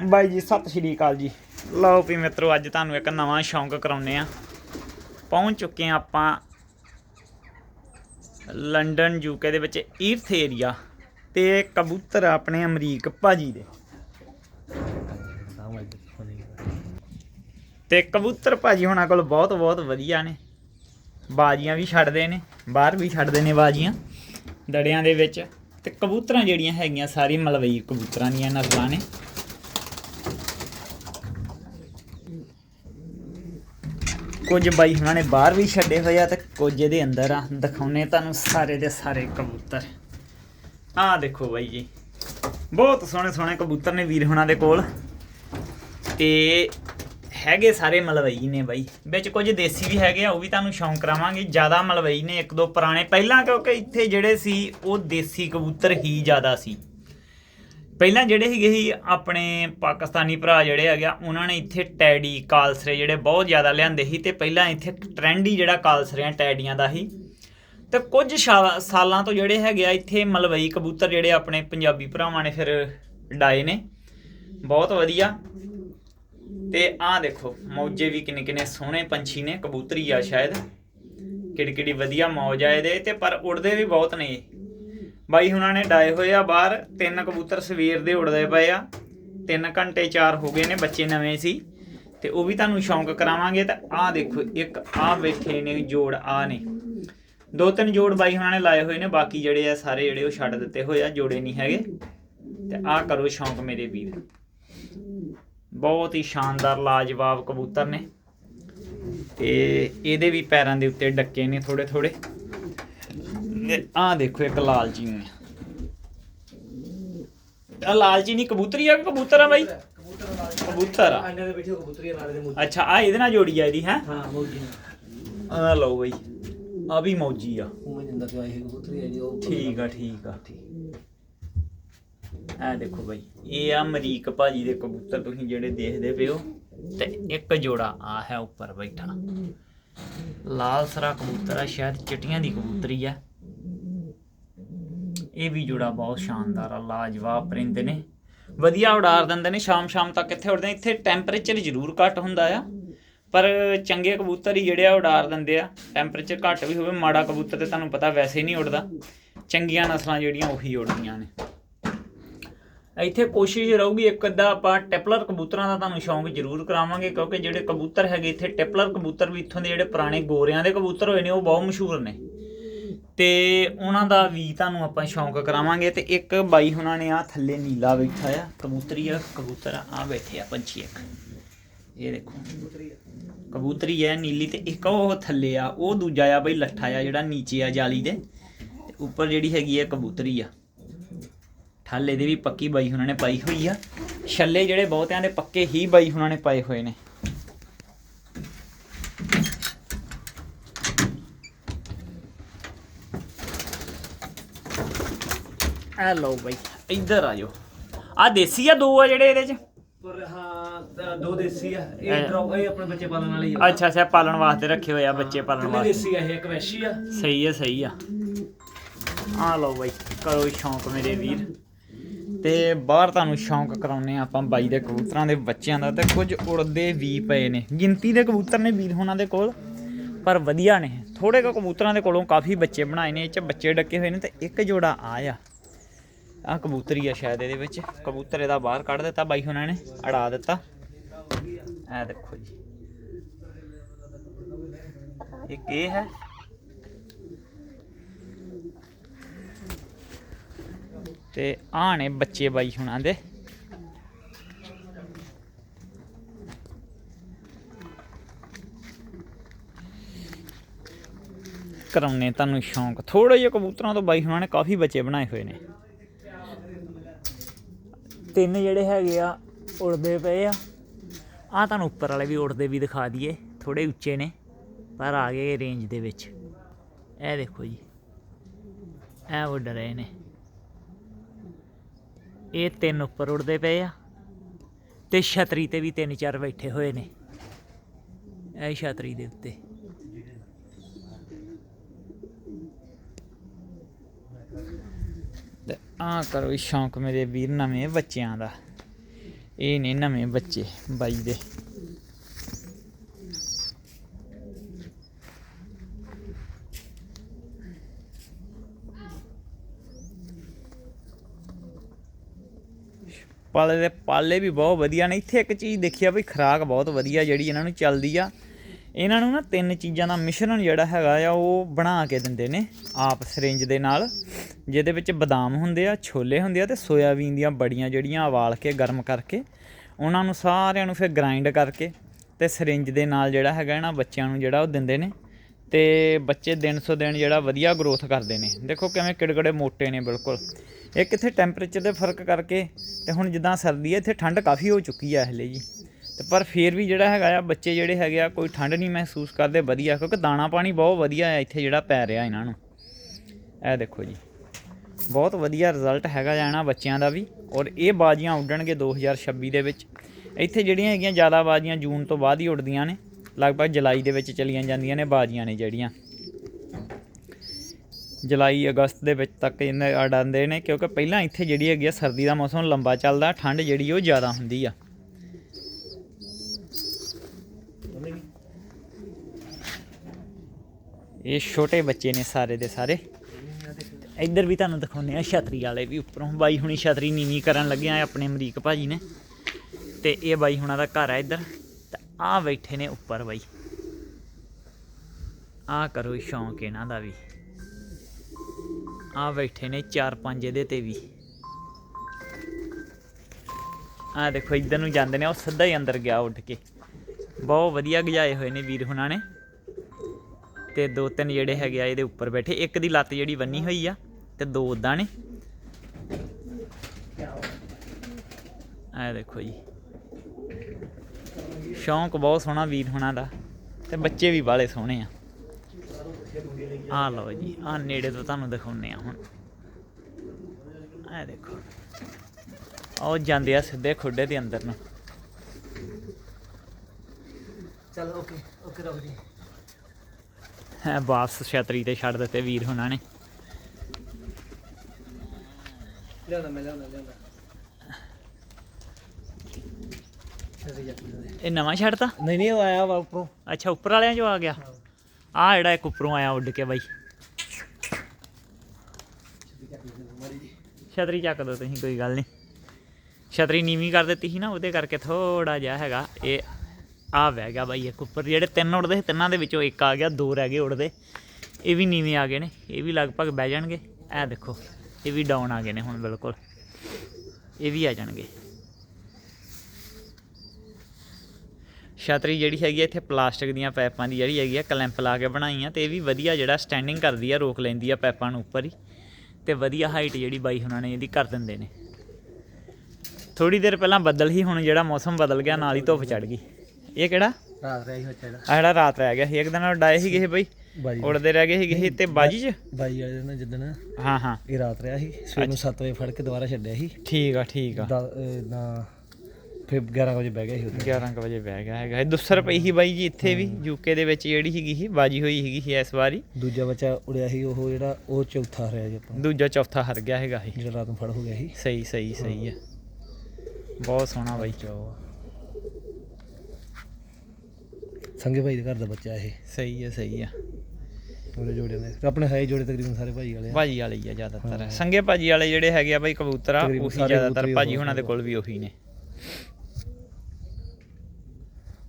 ਬਾਈ ਜੀ, ਸਤਿ ਸ਼੍ਰੀ ਅਕਾਲ ਜੀ। ਲਓ ਵੀ ਮਿੱਤਰੋ, ਅੱਜ ਤੁਹਾਨੂੰ ਇੱਕ ਨਵਾਂ ਸ਼ੌਂਕ ਕਰਾਉਨੇ ਆ ਪਹੁੰਚ ਚੁੱਕੇ ਆ ਆਪਾਂ ਲੰਡਨ ਯੂਕੇ ਦੇ ਵਿੱਚ ਈਰਥ ਏਰੀਆ ਤੇ ਕਬੂਤਰ ਆਪਣੇ ਅਮਰੀਕ ਭਾਜੀ ਦੇ। ਤੇ ਕਬੂਤਰ ਭਾਜੀ ਹੁਣਾਂ ਕੋਲ ਬਹੁਤ ਬਹੁਤ ਵਧੀਆ ਨੇ। ਬਾਜੀਆਂ ਵੀ ਛੱਡਦੇ ਨੇ, ਬਾਹਰ ਵੀ ਛੱਡਦੇ ਨੇ ਬਾਜੀਆਂ ਦੜਿਆਂ ਦੇ ਵਿੱਚ। ਤੇ ਕਬੂਤਰਾਂ ਜਿਹੜੀਆਂ ਹੈਗੀਆਂ, ਸਾਰੀ ਮਲਵਈ ਕਬੂਤਰਾਂ ਦੀਆਂ ਨਸਲਾਂ ਨੇ। ਕੁਝ ਬਾਈ ਹੁਣਾਂ ਨੇ ਬਾਹਰ ਵੀ ਛੱਡੇ ਹੋਏ ਆ ਤੇ ਕੁਝ ਇਹਦੇ ਅੰਦਰ ਆ। ਦਿਖਾਉਨੇ ਤੁਹਾਨੂੰ ਸਾਰੇ ਦੇ ਸਾਰੇ ਕਬੂਤਰ। ਆਹ ਦੇਖੋ ਬਾਈ ਜੀ। ਬਹੁਤ ਸੋਹਣੇ ਸੋਹਣੇ ਕਬੂਤਰ ਨੇ ਵੀਰ ਹੁਣਾਂ ਦੇ ਕੋਲ। ਤੇ ਹੈਗੇ ਸਾਰੇ ਮਲਵਈ ਨੇ ਬਾਈ। ਵਿੱਚ ਕੁਝ ਦੇਸੀ ਵੀ ਹੈਗੇ ਆ, ਉਹ ਵੀ ਤੁਹਾਨੂੰ ਸ਼ੌਂਕ ਕਰਾਵਾਂਗੇ। ਜ਼ਿਆਦਾ ਮਲਵਈ ਨੇ, ਇੱਕ ਦੋ ਪੁਰਾਣੇ। ਪਹਿਲਾਂ ਕਿਉਂਕਿ ਇੱਥੇ ਜਿਹੜੇ ਸੀ, ਉਹ ਦੇਸੀ ਕਬੂਤਰ ਹੀ ਜ਼ਿਆਦਾ ਸੀ। ਪਹਿਲਾਂ ਜਿਹੜੇ ਸੀਗੇ ਸੀ ਆਪਣੇ ਪਾਕਿਸਤਾਨੀ ਭਰਾ ਜਿਹੜੇ ਹੈਗੇ ਆ, ਉਹਨਾਂ ਨੇ ਇੱਥੇ ਟੈਡੀ ਕਾਲਸਰੇ ਜਿਹੜੇ ਬਹੁਤ ਜ਼ਿਆਦਾ ਲਿਆਂਦੇ ਸੀ ਤੇ ਪਹਿਲਾਂ ਇੱਥੇ ਟ੍ਰੈਂਡ ਹੀ ਜਿਹੜਾ ਕਾਲਸਰਿਆਂ ਟੈਡੀਆਂ ਦਾ ਸੀ। ਤੇ ਕੁਝ ਸ਼ਾ- ਸਾਲਾਂ ਤੋਂ ਜਿਹੜੇ ਹੈਗੇ ਆ, ਇੱਥੇ ਮਲਵਈ ਕਬੂਤਰ ਜਿਹੜੇ ਆਪਣੇ ਪੰਜਾਬੀ ਭਰਾਵਾਂ ਨੇ ਫਿਰ ਡਾਏ ਨੇ। ਬਹੁਤ ਵਧੀਆ। ਤੇ ਆਹ ਦੇਖੋ, ਮੌਜੇ ਵੀ ਕਿੰਨੇ ਕਿੰਨੇ ਸੋਹਣੇ ਪੰਛੀ ਨੇ, ਕਬੂਤਰੀ ਆ ਸ਼ਾਇਦ। ਕਿਹੜੀ ਕਿਹੜੀ ਵਧੀਆ ਮੌਜ ਆ ਇਹਦੇ, ਤੇ ਪਰ ਉੜਦੇ ਵੀ ਬਹੁਤ ਨੇ। ਬਾਈ ਹੁਣਾਂ ਨੇ ਡਾਏ ਹੋਏ ਆ ਬਾਹਰ, ਤਿੰਨ ਕਬੂਤਰ ਸਵੇਰ ਦੇ ਉੜਦੇ ਪਏ ਆ। 3 ਘੰਟੇ 4 ਹੋ ਗਏ ਨੇ, ਬੱਚੇ ਨਵੇਂ ਸੀ। ਤੇ ਉਹ ਵੀ ਤੁਹਾਨੂੰ ਸ਼ੌਂਕ ਕਰਾਵਾਂਗੇ, ਤਾਂ ਆਹ ਦੇਖੋ, ਇੱਕ ਆਹ ਬੈਠੇ ਨੇ ਜੋੜ ਆ ਨੇ। ਦੋ ਤਿੰਨ ਜੋੜ ਬਾਈ ਹੁਣਾਂ ਨੇ ਲਾਏ ਹੋਏ ਨੇ, ਬਾਕੀ ਜਿਹੜੇ ਆ ਸਾਰੇ ਜਿਹੜੇ ਉਹ ਛੱਡ ਦਿੱਤੇ ਹੋਏ ਆ, ਜੋੜੇ ਨਹੀਂ ਹੈਗੇ। ਤੇ ਆਹ ਕਰੋ ਸ਼ੌਂਕ ਮੇਰੇ ਵੀਰ। ਬਹੁਤ ਹੀ ਸ਼ਾਨਦਾਰ, ਲਾਜਵਾਬ ਕਬੂਤਰ ਨੇ। ਤੇ ਇਹਦੇ ਵੀ ਪੈਰਾਂ ਦੇ ਉੱਤੇ ਡੱਕੇ ਨੇ ਥੋੜੇ ਥੋੜੇ ਤੇ ਆਹ ਦੇਖੋ ਇੱਕ ਲਾਲਚੀ ਨੇ ਆ ਲਾਲਚੀ ਨਹੀਂ ਕਬੂਤਰੀ ਆ ਕਿ ਕਬੂਤਰ ਆ ਬਾਈ? ਕਬੂਤਰ ਆ। ਅੰਡੇ ਦੇ ਬੈਠੇ ਕਬੂਤਰੀ ਨਾਲ ਦੇ ਮੁੱਦੇ ਅੱਛਾ ਆ ਇਹਦੇ ਨਾਲ ਜੋੜੀ ਆ ਇਹਦੀ ਹੈ? ਹਾਂ ਮੌਜੀ ਆ ਲਓ ਬਾਈ ਆ ਵੀ ਮੌਜੀ ਆ। ਉਹ ਮੈਂ ਜਿੰਦਾ ਕਿ ਆਈ ਕਬੂਤਰੀ ਹੈ ਜੀ ਉਹ ਠੀਕ ਆ ਠੀਕ ਆ। ਆ ਦੇਖੋ ਬਾਈ ਇਹ ਆ ਅਮਰੀਕ ਭਾਜੀ ਦੇ ਕਬੂਤਰ ਤੁਸੀਂ ਜਿਹੜੇ ਦੇਖਦੇ ਪਏ ਹੋ। ਤੇ ਇੱਕ ਜੋੜਾ ਆ ਹੈ ਉੱਪਰ ਬੈਠਾ। ਲਾਲ ਸਰਾ ਕਬੂਤਰ ਆ ਸ਼ਾਇਦ ਚਿੱਟੀਆਂ ਦੀ ਕਬੂਤਰੀ ਆ। ਇਹ ਵੀ ਜੋੜਾ ਬਹੁਤ ਸ਼ਾਨਦਾਰ ਆ ਲਾਜਵਾਬ ਪਰਿੰਦੇ ਨੇ। ਵਧੀਆ ਉਡਾਰ ਦਿੰਦੇ ਨੇ ਸ਼ਾਮ ਸ਼ਾਮ ਤੱਕ ਇੱਥੇ ਉੜਦੇ ਇੱਥੇ ਟੈਂਪਰੇਚਰ ਜ਼ਰੂਰ ਘੱਟ ਹੁੰਦਾ ਆ, ਪਰ ਚੰਗੇ ਕਬੂਤਰ ਹੀ ਜਿਹੜੇ ਆ ਉਡਾਰ ਦਿੰਦੇ ਆ। ਟੈਂਪਰੇਚਰ ਘੱਟ ਵੀ ਹੋਵੇ, ਮਾੜਾ ਕਬੂਤਰ ਤੇ ਤੁਹਾਨੂੰ ਪਤਾ ਵੈਸੇ ਹੀ ਨਹੀਂ ਉੜਦਾ ਚੰਗੀਆਂ ਨਸਲਾਂ ਜਿਹੜੀਆਂ ਉਹੀ ਉੜਦੀਆਂ ਨੇ। ਇੱਥੇ ਕੋਸ਼ਿਸ਼ ਰਹੂਗੀ ਇੱਕ ਅੱਧਾ ਆਪਾਂ ਟੈਪਲਰ ਕਬੂਤਰਾਂ ਦਾ ਤੁਹਾਨੂੰ ਸ਼ੌਂਕ ਜ਼ਰੂਰ ਕਰਾਵਾਂਗੇ, ਕਿਉਂਕਿ ਜਿਹੜੇ ਕਬੂਤਰ ਹੈਗੇ ਇੱਥੇ, ਟੈਪਲਰ ਕਬੂਤਰ ਵੀ ਇੱਥੋਂ ਦੇ ਜਿਹੜੇ ਪੁਰਾਣੇ ਗੋਰਿਆਂ ਦੇ ਕਬੂਤਰ ਹੋਏ ਨੇ, ਉਹ ਬਹੁਤ ਮਸ਼ਹੂਰ ਨੇ। ਤੇ ਉਹਨਾਂ ਦਾ ਵੀ ਤੁਹਾਨੂੰ ਆਪਾਂ ਸ਼ੌਂਕ ਕਰਾਵਾਂਗੇ ਤੇ ਇੱਕ ਬਾਈ ਹੁਣਾਂ ਨੇ ਆ ਥੱਲੇ ਨੀਲਾ ਬੈਠਾ ਆ, ਕਬੂਤਰੀ ਆ, ਕਬੂਤਰ ਆ ਬੈਠੇ ਆ ਪੰਛੀ ਇੱਕ। ਇਹ ਦੇਖੋ। ਕਬੂਤਰੀ ਹੈ ਨੀਲੀ ਤੇ ਇੱਕ ਉਹ ਥੱਲੇ ਆ, ਉਹ ਦੂਜਾ ਆ ਬਈ ਲੱਠਾ ਆ ਜਿਹੜਾ ਨੀਚੇ ਆ ਜਾਲੀ ਦੇ। ਤੇ ਉੱਪਰ ਜਿਹੜੀ ਹੈਗੀ ਆ ਕਬੂਤਰੀ ਆ। ਠਾਲੇ ਇਹਦੇ ਵੀ ਪੱਕੀ ਬਾਈ ਉਹਨਾਂ ਨੇ ਪਾਈ ਹੋਈ ਆ। ਛੱਲੇ ਜਿਹੜੇ ਬਹੁਤਿਆਂ ਦੇ ਪੱਕੇ ਹੀ ਬਾਈ ਉਹਨਾਂ ਨੇ ਪਾਏ ਹੋਏ ਨੇ। ਆ ਲਓ ਬਾਈ। ਇੱਧਰ ਆ ਜਾਓ। ਆ ਦੇਸੀ ਆ ਦੋ ਆ ਜਿਹੜੇ ਇਹਦੇ ਚ? ਪਰ ਹਾਂ ਦ- ਦੋ ਦੇਸੀ ਆ। ਇਹ ਡਰੋ ਇਹ ਆਪਣੇ ਬੱਚੇ ਪਾਲਣ ਵਾਲੀ ਆ। ਅੱਛਾ ਅੱਛਾ ਪਾਲਣ ਵਾਸਤੇ ਰੱਖੇ ਹੋਏ ਆ ਬੱਚੇ ਪਾਲਣ ਵਾਸਤੇ। ਦੇਸੀ ਆ ਇਹ? ਇੱਕ ਵੈਸ਼ੀ ਆ। ਸਹੀ ਹੈ ਸਹੀ ਆ। ਆ ਲਓ ਬਾਈ ਕਰੋ ਸ਼ੌਂਕ ਮੇਰੇ ਵੀਰ। ਤੇ ਬਾਹਰ ਤੁਹਾਨੂੰ ਸ਼ੌਂਕ ਕਰਾਉਨੇ ਆ ਆਪਾਂ ਬਾਈ ਦੇ ਕਬੂਤਰਾਂ ਦੇ ਬੱਚਿਆਂ ਦਾ ਤੇ ਕੁਝ ਉੜਦੇ ਵੀ ਪਏ ਨੇ। ਗਿਣਤੀ ਦੇ ਕਬੂਤਰ ਨੇ ਵੀਰ ਹੋਣਾ ਦੇ ਕੋਲ ਪਰ ਵਧੀਆ ਨੇ। ਥੋੜੇ ਕੁ ਕਬੂਤਰਾਂ ਦੇ ਕੋਲੋਂ ਕਾਫੀ ਬੱਚੇ ਬਣਾਏ ਨੇ ਇਹ ਚ ਬੱਚੇ ਡੱਕੇ ਹੋਏ ਨੇ ਤੇ ਇੱਕ ਜੋੜਾ ਆ ਆ ਆ ਕਬੂਤਰੀ ਆ ਸ਼ਾਇਦ ਇਹਦੇ ਵਿੱਚ। ਕਬੂਤਰ ਇਹਦਾ ਬਾਹਰ ਕੱਢ ਦਿੱਤਾ, ਬਾਈ ਹੋਣਾ ਨੇ, ਅੜਾ ਦਿੱਤਾ। ਇਹ ਦੇਖੋ ਜੀ। ਇੱਕ ਇਹ ਹੈ? ਤੇ ਆਹ ਨੇ ਬੱਚੇ ਬਾਈ ਹੁਣਾਂ ਦੇ। ਕਰਾਉਨੇ ਤੁਹਾਨੂੰ ਸ਼ੌਂਕ। ਥੋੜੇ ਜਿਹੇ ਕਬੂਤਰਾਂ ਤੋਂ ਬਾਈ ਹੁਣਾਂ ਨੇ ਕਾਫੀ ਬੱਚੇ ਬਣਾਏ ਹੋਏ ਨੇ। ਤਿੰਨ ਜਿਹੜੇ ਹੈਗੇ ਆ, ਉੜਦੇ ਪਏ ਆ। ਆ ਤੁਹਾਨੂੰ ਉੱਪਰ ਵਾਲੇ ਵੀ ਉੜਦੇ ਵੀ ਦਿਖਾ ਦਈਏ ਥੋੜੇ ਉੱਚੇ ਨੇ, ਪਰ ਆ ਗਏ ਰੇਂਜ ਦੇ ਵਿੱਚ। ਇਹ ਦੇਖੋ ਜੀ, ਇਹ ਉੱਡ ਰਹੇ ਨੇ। ਇਹ ਤਿੰਨ ਉੱਪਰ ਉੱਡਦੇ ਪਏ ਆ ਤੇ ਛਤਰੀ ਤੇ ਵੀ ਤਿੰਨ ਚਾਰ ਬੈਠੇ ਹੋਏ ਨੇ। ਇਹ ਛਤਰੀ ਦੇ ਉੱਤੇ। ਆ ਕਰੋ ਸ਼ੌਂਕ ਮੇਰੇ ਵੀਰ, ਨਵੇਂ ਬੱਚਿਆਂ ਦਾ। ਇਹ ਨੇ ਨਵੇਂ ਬੱਚੇ, ਬਾਈ ਦੇ। ਪਾਲੇ ਦੇ ਪਾਲੇ ਵੀ ਬਹੁਤ ਵਧੀਆ ਨੇ। ਇੱਥੇ ਇੱਕ ਚੀਜ਼ ਦੇਖੀ ਆ ਬਈ ਖਰਾਕ ਬਹੁਤ ਵਧੀਆ ਜਿਹੜੀ ਇਹਨਾਂ ਨੂੰ ਚੱਲਦੀ ਆ। ਇਹਨਾਂ ਨੂੰ ਨਾ ਤਿੰਨ ਚੀਜ਼ਾਂ ਦਾ ਮਿਸ਼ਰਣ ਜਿਹੜਾ ਹੈਗਾ ਆ, ਉਹ ਬਣਾ ਕੇ ਦਿੰਦੇ ਨੇ ਆਪ ਸਰਿੰਜ ਦੇ ਨਾਲ। ਜਿਹਦੇ ਵਿੱਚ ਬਦਾਮ ਹੁੰਦੇ ਆ, ਛੋਲੇ ਹੁੰਦੇ ਆ ਤੇ ਸੋਇਆਬੀਨ ਦੀਆਂ ਬੜੀਆਂ ਜਿਹੜੀਆਂ ਉਬਾਲ ਕੇ, ਗਰਮ ਕਰਕੇ, ਉਹਨਾਂ ਨੂੰ ਸਾਰਿਆਂ ਨੂੰ ਫਿਰ ਗ੍ਰਾਈਂਡ ਕਰਕੇ ਤੇ ਸਰਿੰਜ ਦੇ ਨਾਲ ਜਿਹੜਾ ਹੈਗਾ ਨਾ ਬੱਚਿਆਂ ਨੂੰ ਜਿਹੜਾ ਉਹ ਦਿੰਦੇ ਨੇ ਤੇ ਬੱਚੇ ਦਿਨ ਸੋ ਦਿਨ ਜਿਹੜਾ ਵਧੀਆ ਗਰੋਥ ਕਰਦੇ ਨੇ। ਦੇਖੋ ਕਿਵੇਂ ਕਿੜਕੜੇ ਮੋਟੇ ਨੇ ਬਿਲਕੁਲ। ਇਹ ਕਿੱਥੇ ਟੈਂਪਰੇਚਰ ਦੇ ਫ਼ਰਕ ਕਰਕੇ ਤੇ ਹੁਣ ਜਿੱਦਾਂ ਸਰਦੀ ਹੈ ਇੱਥੇ ਠੰਡ ਕਾਫੀ ਹੋ ਚੁੱਕੀ ਆ ਹਲੇ ਜੀ। ਤੇ ਪਰ ਫੇਰ ਵੀ ਜਿਹੜਾ ਹੈਗਾ ਆ, ਬੱਚੇ ਜਿਹੜੇ ਹੈਗੇ ਆ, ਕੋਈ ਠੰਡ ਨਹੀਂ ਮਹਿਸੂਸ ਕਰਦੇ, ਵਧੀਆ, ਕਿਉਂਕਿ ਦਾਣਾ ਪਾਣੀ ਬਹੁਤ ਵਧੀਆ ਆ, ਇੱਥੇ ਜਿਹੜਾ ਪੈ ਰਿਹਾ ਇਹਨਾਂ ਨੂੰ। ਇਹ ਦੇਖੋ ਜੀ, ਬਹੁਤ ਵਧੀਆ ਰਿਜ਼ਲਟ ਹੈਗਾ ਆ ਇਹਨਾਂ ਬੱਚਿਆਂ ਦਾ ਵੀ, ਔਰ ਇਹ ਬਾਜ਼ੀਆਂ ਉੱਡਣਗੇ 2026 ਦੇ ਵਿੱਚ। ਇੱਥੇ ਜਿਹੜੀਆਂ ਹੈਗੀਆਂ, ਜ਼ਿਆਦਾ ਬਾਜ਼ੀਆਂ ਜੂਨ ਤੋਂ ਬਾਅਦ ਹੀ ਉੱਡਦੀਆਂ ਨੇ, ਲਗਭਗ ਜੁਲਾਈ ਦੇ ਵਿੱਚ ਚਲੀਆਂ ਜਾਂਦੀਆਂ ਨੇ ਬਾਜ਼ੀਆਂ ਨੇ ਜਿਹੜੀਆਂ। ਜੁਲਾਈ, ਅਗਸਤ ਦੇ ਵਿੱਚ ਤੱਕ ਇਹਨੇ ਅੜਾਉਂਦੇ ਨੇ, ਕਿਉਂਕਿ ਪਹਿਲਾਂ ਇੱਥੇ ਜਿਹੜੀ ਹੈਗੀ ਆ, ਸਰਦੀ ਦਾ ਮੌਸਮ ਲੰਬਾ ਚੱਲਦਾ, ਠੰਡ ਜਿਹੜੀ ਉਹ ਜ਼ਿਆਦਾ ਹੁੰਦੀ ਆ। ਇਹ ਛੋਟੇ ਬੱਚੇ ਨੇ ਸਾਰੇ ਦੇ ਸਾਰੇ। ਇੱਧਰ ਵੀ ਤੁਹਾਨੂੰ ਦਿਖਾਉਂਦੇ ਆ ਛਤਰੀ ਵਾਲੇ ਵੀ ਉੱਪਰੋਂ। ਬਾਈ ਹੁਣੀ ਛਤਰੀ ਨੀਵੀਂ ਕਰਨ ਲੱਗੇ ਆ ਆਪਣੇ ਅਮਰੀਕ ਭਾਜੀ ਨੇ। ਤੇ ਇਹ ਬਾਈ ਹੁਣਾਂ ਦਾ ਘਰ ਆ ਇੱਧਰ। ਤੇ ਆ ਬੈਠੇ ਨੇ ਉੱਪਰ ਬਾਈ। ਆ ਕਰੋ ਸ਼ੌਂਕ ਇਹਨਾਂ ਦਾ ਵੀ। ਆ ਬੈਠੇ ਨੇ ਚਾਰ ਪੰਜ ਇਹਦੇ ਤੇ ਵੀ। ਆ ਦੇਖੋ, ਇੱਧਰ ਨੂੰ ਜਾਂਦੇ ਨੇ, ਉਹ ਸਿੱਧਾ ਹੀ ਅੰਦਰ ਗਿਆ ਉੱਠ ਕੇ। ਬਹੁਤ ਵਧੀਆ ਗਜਾਏ ਹੋਏ ਨੇ ਵੀਰ ਹੁਣਾਂ ਨੇ। ਤੇ ਦੋ ਤਿੰਨ ਜਿਹੜੇ ਹੈਗੇ ਆ ਇਹਦੇ ਉੱਪਰ ਬੈਠੇ। ਇੱਕ ਦੀ ਲੱਤ ਜਿਹੜੀ ਬੰਨੀ ਹੋਈ ਆ ਤੇ ਦੋ ਉਦਾਂ ਨੇ। ਆ ਦੇਖੋ ਜੀ। ਸ਼ੌਂਕ ਬਹੁਤ ਸੋਹਣਾ ਵੀਰ ਹੋਣਾ ਦਾ ਤੇ ਬੱਚੇ ਵੀ ਬਾਲੇ ਸੋਹਣੇ ਆ। ਆ ਲਓ ਜੀ ਆ ਨੇੜੇ ਤੋਂ ਤੁਹਾਨੂੰ ਦਿਖਾਉਂਦੇ ਆ ਹੁਣ। ਆ ਦੇਖੋ। ਉਹ ਜਾਂਦੇ ਆ ਸਿੱਧੇ ਖੁੱਡੇ ਦੇ ਅੰਦਰ ਨੂੰ। ਚੱਲ ਓਕੇ ਓਕੇ ਰੁਕ ਜੀ। ਵਾਪਸ ਛਤਰੀ ਤੇ ਛੱਡ ਦਿੱਤੇ ਵੀਰ ਹੁਣਾਂ ਨੇ। ਮੈਂ ਇਹ ਨਵਾਂ ਛੱਡਤਾ? ਨਹੀਂ ਨਹੀਂ ਉਹ ਆਇਆ ਵਾ ਉੱਪਰੋਂ। ਅੱਛਾ ਉੱਪਰ ਵਾਲਿਆਂ ਚੋਂ ਆ ਗਿਆ? ਆ ਜਿਹੜਾ ਇੱਕ ਉੱਪਰੋਂ ਆਇਆ ਉੱਡ ਕੇ ਬਾਈ। ਛਤਰੀ ਚੱਕ ਦੋ ਤੁਸੀਂ ਕੋਈ ਗੱਲ ਨਹੀਂ। ਛਤਰੀ ਨੀਵੀਂ ਕਰ ਦਿੱਤੀ ਸੀ ਨਾ ਉਹਦੇ ਕਰਕੇ ਥੋੜਾ ਜਿਹਾ ਹੈਗਾ। ਇਹ ਆ ਬਹਿ ਗਿਆ ਬਾਈ ਇੱਕ ਉੱਪਰ, ਜਿਹੜੇ ਤਿੰਨ ਉੜਦੇ ਸੀ, ਤਿੰਨਾਂ ਦੇ ਵਿੱਚੋਂ ਇੱਕ ਆ ਗਿਆ, ਦੋ ਰਹਿ ਗਏ ਉੜਦੇ ਇਹ ਵੀ ਨੀਵੇਂ ਆ ਗਏ ਨੇ, ਇਹ ਵੀ ਲਗਭਗ ਬਹਿ ਜਾਣਗੇ। ਇਹ ਦੇਖੋ, ਇਹ ਵੀ ਡਾਊਨ ਆ ਗਏ ਨੇ ਹੁਣ ਬਿਲਕੁਲ। ਇਹ ਵੀ ਆ ਜਾਣਗੇ। ਛਤਰੀ ਜਿਹੜੀ ਹੈਗੀ ਆ, ਇੱਥੇ ਪਲਾਸਟਿਕ ਦੀਆਂ ਪਾਈਪਾਂ ਦੀ ਜਿਹੜੀ ਹੈਗੀ ਆ, ਕਲੈਂਪ ਲਾ ਕੇ ਬਣਾਈ ਆ ਤੇ ਇਹ ਵੀ ਵਧੀਆ ਜਿਹੜਾ ਸਟੈਂਡਿੰਗ ਕਰਦੀ ਆ, ਰੋਕ ਲੈਂਦੀ ਆ ਪਾਈਪਾਂ ਨੂੰ ਉੱਪਰ ਹੀ। ਤੇ ਵਧੀਆ ਹਾਈਟ ਜਿਹੜੀ ਬਾਈ ਹੁਣਾਂ ਨੇ ਇਹਦੀ ਕਰ ਦਿੰਦੇ ਨੇ। ਥੋੜੀ ਦੇਰ ਪਹਿਲਾਂ ਬੱਦਲ ਹੀ ਹੁਣ ਜਿਹੜਾ ਮੌਸਮ ਬਦਲ ਗਿਆ, ਨਾਲ ਹੀ ਧੁੱਪ ਚੜ ਗਈ। ਇਹ ਕਿਹੜਾ? ਰਾਤ ਰਹਿ ਹੋ ਚਾਹੀਦਾ ਆ ਜਿਹੜਾ ਰਾਤ ਰਹਿ ਗਿਆ ਸੀ ਇੱਕ ਦਿਨ ਉਡਾਏ ਸੀਗੇ ਇਹ ਬਈ। ਬਾਈ ਉੜਦੇ ਰਹਿ ਗਏ ਸੀਗੇ ਇਹ ਤੇ ਬਾਜੀ 'ਚ? ਬਾਈ ਵਾਲੇ ਦਿਨ ਜਿੱਦਣ ਹਾਂ ਹਾਂ। ਇਹ ਰਾਤ ਰਿਹਾ ਸੀ ਸਵੇਰ ਨੂੰ 7 ਵਜੇ ਫੜ ਕੇ ਦੁਬਾਰਾ ਛੱਡਿਆ ਸੀ। ਠੀਕ ਆ ਠੀਕ ਆ। ਅਹ, ਨਾ ਫਿਰ 11 ਵਜੇ ਬਹਿ ਗਿਆ ਸੀ ਉੱਥੇ। 11 ਕੁ ਵਜੇ ਬਹਿ ਗਿਆ ਹੈਗਾ ਇਹ ਦੁਸਰ ਪਈ ਸੀ ਬਾਈ ਜੀ ਇੱਥੇ ਵੀ ਯੂਕੇ ਦੇ ਵਿੱਚ ਜਿਹੜੀ ਸੀਗੀ ਸੀ ਬਾਜੀ ਹੋਈ ਸੀਗੀ ਸੀ ਇਸ ਵਾਰੀ। ਦੂਜਾ ਬੱਚਾ ਉੜਿਆ ਸੀ ਉਹ ਜਿਹੜਾ ਉਹ ਚੌਥਾ ਰਿਹਾ ਜੀ ਆਪਾਂ। ਦੂਜਾ ਚੌਥਾ ਹਰ ਗਿਆ ਹੈਗਾ ਇਹ ਜਿਹੜਾ ਰਾਤ ਨੂੰ ਫੜ ਹੋ ਗਿਆ ਸੀ। ਸਹੀ ਸਹੀ ਸਹੀ ਆ। ਬਹੁਤ ਸੋਹਣਾ ਬਾਈ। ਸੰਗੇ ਭਾਈ ਦੇ ਘਰ ਦਾ ਬੱਚਾ ਇਹ। ਸਹੀ ਆ ਸਹੀ ਆ। ਉਹਦੇ ਜੋੜੇ ਨੇ ਆਪਣੇ ਹੈ ਹੀ ਜੋੜੇ ਤਕਰੀਬਨ ਸਾਰੇ ਭਾਈ ਵਾਲੇ ਆ। ਭਾਜੀ ਵਾਲੇ ਹੀ ਆ ਜ਼ਿਆਦਾਤਰ। ਸੰਗੇ ਭਾਜੀ ਵਾਲੇ ਜਿਹੜੇ ਹੈਗੇ ਆ ਬਾਈ ਕਬੂਤਰ ਆ ਤਕਰੀਬਨ ਉਹੀ ਸਾਰੇ ਜ਼ਿਆਦਾਤਰ ਕਬੂਤਰ ਹੀ ਭਾਜੀ ਉਹ ਹੁਣਾਂ ਦੇ ਕੋਲ ਵੀ ਉਹੀ ਨੇ।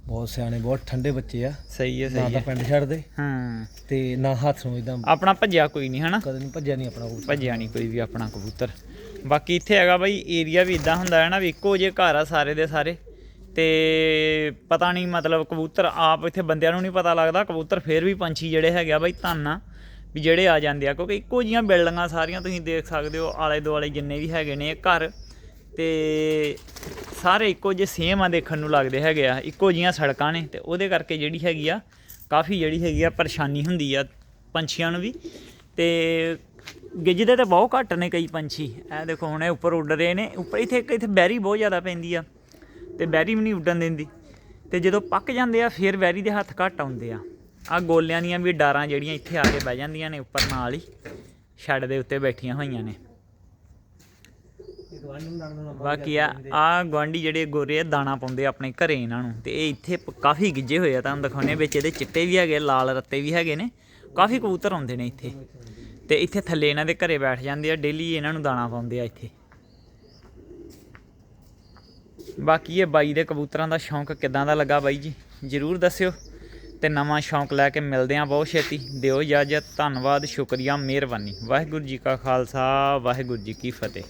ਬਹੁਤ ਸਿਆਣੇ ਬਹੁਤ ਠੰਡੇ ਬੱਚੇ ਆ। ਸਹੀ ਹੈ ਨਾ ਸਹੀ ਤਾਂ ਹੈ ਪਿੰਡ ਛੱਡਦੇ। ਹਾਂ। ਤੇ ਨਾ ਹੱਥ ਨੂੰ ਇਦਾਂ ਆਪਣਾ ਭੱਜਿਆ ਕੋਈ ਨਹੀਂ ਹਨਾ? ਕਦੇ ਨਹੀਂ ਭੱਜਿਆ ਨਹੀਂ ਆਪਣਾ ਕਬੂਤਰ। ਭੱਜਿਆ ਨਹੀਂ ਕੋਈ ਵੀ ਆਪਣਾ ਕਬੂਤਰ। ਬਾਕੀ ਇੱਥੇ ਹੈਗਾ ਬਾਈ ਏਰੀਆ ਵੀ ਇਦਾਂ ਹੁੰਦਾ ਹੈ ਨਾ ਵੀ ਇੱਕੋ ਜਿਹੇ ਘਰ ਆ ਸਾਰੇ ਦੇ ਸਾਰੇ। ਤੇ ਪਤਾ ਨਹੀਂ ਮਤਲਬ ਕਬੂਤਰ ਆਪ ਇੱਥੇ ਬੰਦਿਆਂ ਨੂੰ ਨਹੀਂ ਪਤਾ ਲੱਗਦਾ, ਕਬੂਤਰ ਫੇਰ ਵੀ ਪੰਛੀ ਜਿਹੜੇ ਹੈਗੇ ਆ ਬਾਈ ਧੰਨ ਵੀ ਜਿਹੜੇ ਆ ਜਾਂਦੇ ਆ, ਕਿਉਂਕਿ ਇੱਕੋ ਜੀਆਂ ਬਿਲਡਿੰਗਾਂ ਸਾਰੀਆਂ ਤੁਸੀਂ ਦੇਖ ਸਕਦੇ ਹੋ ਆਲੇ ਦੁਆਲੇ ਜਿੰਨੇ ਵੀ ਹੈਗੇ ਨੇ ਘਰ, ਤੇ ਸਾਰੇ ਇੱਕੋ ਜਿਹੇ ਸੇਮ ਆ ਦੇਖਣ ਨੂੰ ਲੱਗਦੇ ਹੈਗੇ ਆ, ਇੱਕੋ ਜੀਆਂ ਸੜਕਾਂ ਨੇ, ਤੇ ਉਹਦੇ ਕਰਕੇ ਜਿਹੜੀ ਹੈਗੀ ਆ, ਕਾਫੀ ਜਿਹੜੀ ਹੈਗੀ ਆ ਪਰੇਸ਼ਾਨੀ ਹੁੰਦੀ ਆ ਪੰਛੀਆਂ ਨੂੰ ਵੀ, ਤੇ ਗਿੱਜਦੇ ਤਾਂ ਬਹੁਤ ਘੱਟ ਨੇ ਕਈ ਪੰਛੀ ਇਹ ਦੇਖੋ ਹੁਣ ਇਹ ਉੱਪਰ ਉੱਡ ਰਹੇ ਨੇ, ਉੱਪਰ ਇੱਥੇ ਇੱਕ ਇੱਥੇ ਬੈਰੀ ਬਹੁਤ ਜ਼ਿਆਦਾ ਪੈਂਦੀ ਆ ਤੇ ਬੈਰੀ ਵੀ ਨਹੀਂ ਉੱਡਣ ਦਿੰਦੀ। ਤੇ ਜਦੋਂ ਪੱਕ ਜਾਂਦੇ ਆ, ਫਿਰ ਬੈਰੀ ਦੇ ਹੱਥ ਘੱਟ ਆਉਂਦੇ ਆ। ਆ ਗੋਲਿਆਂ ਦੀਆਂ ਵੀ ਡਾਰਾਂ ਜਿਹੜੀਆਂ ਇੱਥੇ ਆ ਕੇ ਬਹਿ ਜਾਂਦੀਆਂ ਨੇ, ਉੱਪਰ ਨਾਲ ਹੀ ਛੱਡ ਦੇ ਉੱਤੇ ਬੈਠੀਆਂ ਹੋਈਆਂ ਨੇ। ਬਾਕੀ ਆ ਆ ਗਵਾਂਢੀ ਜਿਹੜੇ ਗੋਰੇ ਆ, ਦਾਣਾ ਪਾਉਂਦੇ ਆਪਣੇ ਘਰੇ ਇਹਨਾਂ ਨੂੰ। ਤੇ ਇਹ ਇੱਥੇ ਕਾਫੀ ਗਿੱਜੇ ਹੋਏ ਆ ਤੁਹਾਨੂੰ ਦਿਖਾਉਣੇ ਵਿੱਚ ਇਹਦੇ ਚਿੱਟੇ ਵੀ ਹੈਗੇ, ਲਾਲ ਰੱਤੇ ਵੀ ਹੈਗੇ ਨੇ। ਕਾਫੀ ਕਬੂਤਰ ਆਉਂਦੇ ਨੇ ਇੱਥੇ। ਤੇ ਇੱਥੇ ਥੱਲੇ ਇਹਨਾਂ ਦੇ ਘਰੇ ਬੈਠ ਜਾਂਦੇ ਆ, ਡੇਲੀ ਇਹਨਾਂ ਨੂੰ ਦਾਣਾ ਪਾਉਂਦੇ ਆ ਇੱਥੇ। ਬਾਕੀ ਇਹ ਬਾਈ ਦੇ ਕਬੂਤਰਾਂ ਦਾ ਸ਼ੌਂਕ ਕਿਦਾਂ ਦਾ ਲੱਗਾ ਬਾਈ ਜੀ? ਜਰੂਰ ਦੱਸਿਓ ਤੇ ਨਵਾਂ ਸ਼ੌਂਕ ਲੈ ਕੇ ਮਿਲਦੇ ਆ ਬਹੁਤ ਛੇਤੀ। ਦਿਓ ਇਜਾਜ਼ਤ, ਧੰਨਵਾਦ, ਸ਼ੁਕਰੀਆ, ਮਿਹਰਬਾਨੀ। ਵਾਹਿਗੁਰੂ ਜੀ ਕਾ ਖਾਲਸਾ, ਵਾਹਿਗੁਰੂ ਜੀ ਕੀ ਫਤਿਹ।